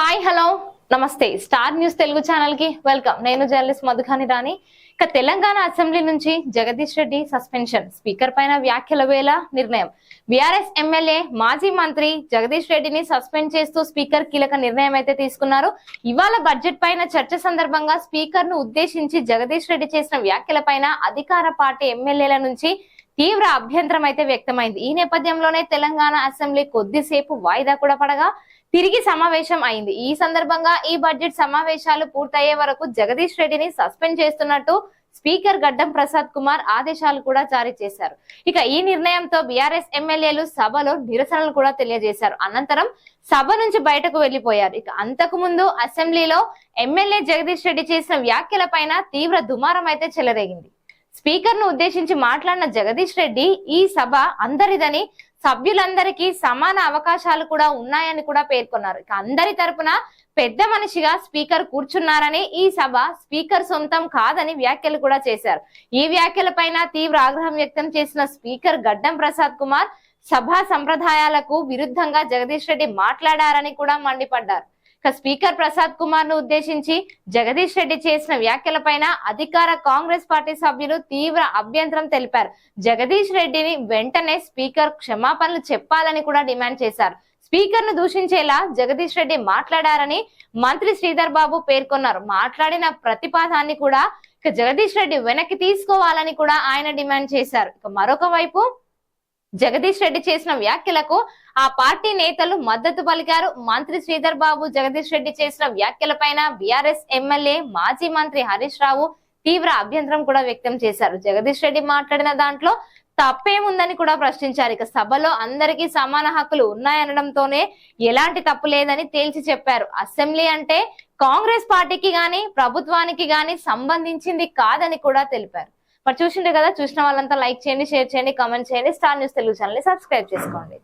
Hi hello. నమస్తే. Star news Telugu ఛానల్కి welcome. నేను జర్నలిస్ట్ మధుఖాని రాణి. ఇక తెలంగాణ అసెంబ్లీ నుంచి జగదీష్ రెడ్డి సస్పెన్షన్. స్పీకర్ పైన వ్యాఖ్యల వేళ నిర్ణయం. బీఆర్ఎస్ ఎమ్మెల్యే మాజీ మంత్రి జగదీష్ రెడ్డిని సస్పెండ్ చేస్తూ స్పీకర్ కీలక నిర్ణయం అయితే తీసుకున్నారు. ఇవాళ బడ్జెట్ పైన చర్చ సందర్భంగా స్పీకర్ను ఉద్దేశించి జగదీష్ రెడ్డి చేసిన వ్యాఖ్యల పైన అధికార పార్టీ ఎమ్మెల్యేల నుంచి తీవ్ర అభ్యంతరం అయితే వ్యక్తమైంది. ఈ నేపథ్యంలోనే తెలంగాణ అసెంబ్లీ కొద్దిసేపు వాయిదా కూడా పడగా తిరిగి సమావేశం అయింది. ఈ సందర్భంగా ఈ బడ్జెట్ సమావేశాలు పూర్తయ్యే వరకు జగదీష్ రెడ్డిని సస్పెండ్ చేస్తున్నట్టు స్పీకర్ గడ్డం ప్రసాద్ కుమార్ ఆదేశాలు కూడా జారీ చేశారు. ఇక ఈ నిర్ణయంతో బీఆర్ఎస్ ఎమ్మెల్యేలు సభలో నిరసనలు కూడా తెలియజేశారు. అనంతరం సభ నుంచి బయటకు వెళ్ళిపోయారు ఇక అంతకు ముందు అసెంబ్లీలో ఎమ్మెల్యే జగదీష్ రెడ్డి చేసిన వ్యాఖ్యల పైన తీవ్ర దుమారం అయితే చెలరేగింది. స్పీకర్ను ఉద్దేశించి మాట్లాడిన జగదీష్ రెడ్డి ఈ సభ అందరిదని సభ్యులందరికీ సమాన అవకాశాలు కూడా ఉన్నాయని కూడా పేర్కొన్నారు. ఇక అందరి తరపున పెద్ద మనిషిగా స్పీకర్ కూర్చున్నారని ఈ సభ స్పీకర్ సొంతం కాదని వ్యాఖ్యలు కూడా చేశారు. ఈ వ్యాఖ్యలపైన తీవ్ర ఆగ్రహం వ్యక్తం చేసిన స్పీకర్ గడ్డం ప్రసాద్ కుమార్ సభా సంప్రదాయాలకు విరుద్ధంగా జగదీష్ రెడ్డి మాట్లాడారని కూడా మండిపడ్డారు. స్పీకర్ ప్రసాద్ కుమార్ను ఉద్దేశించి జగదీష్ రెడ్డి చేసిన వ్యాఖ్యలపైన అధికార కాంగ్రెస్ పార్టీ సభ్యులు తీవ్ర అభ్యంతరం తెలిపారు. జగదీష్ రెడ్డిని వెంటనే స్పీకర్ క్షమాపణలు చెప్పాలని కూడా డిమాండ్ చేశారు. స్పీకర్ను దూషించేలా జగదీష్ రెడ్డి మాట్లాడారని మంత్రి శ్రీధర్ బాబు పేర్కొన్నారు. మాట్లాడిన ప్రతిపాదాన్ని కూడా ఇక జగదీష్ రెడ్డి వెనక్కి తీసుకోవాలని కూడా ఆయన డిమాండ్ చేశారు. ఇక మరొక వైపు జగదీష్ రెడ్డి చేసిన వ్యాఖ్యలకు ఆ పార్టీ నేతలు మద్దతు పలికారు. మంత్రి శ్రీధర్ బాబు జగదీష్ రెడ్డి చేసిన వ్యాఖ్యలపైన బీఆర్ఎస్ ఎమ్మెల్యే మాజీ మంత్రి హరీష్ రావు తీవ్ర అభ్యంతరం కూడా వ్యక్తం చేశారు. జగదీష్ రెడ్డి మాట్లాడిన దాంట్లో తప్పేముందని కూడా ప్రశ్నించారు. ఇక సభలో అందరికీ సమాన హక్కులు ఉన్నాయనడంతోనే ఎలాంటి తప్పు లేదని తేల్చి చెప్పారు. అసెంబ్లీ అంటే కాంగ్రెస్ పార్టీకి గాని ప్రభుత్వానికి గాని సంబంధించింది కాదని కూడా తెలిపారు. మరి చూసిండే కదా చూసిన వాళ్ళంతా లైక్ చేయండి షేర్ చేయండి కామెంట్ చేయండి. స్టార్ న్యూస్ తెలుగు ఛానల్ని సబ్స్క్రైబ్ చేసుకోండి.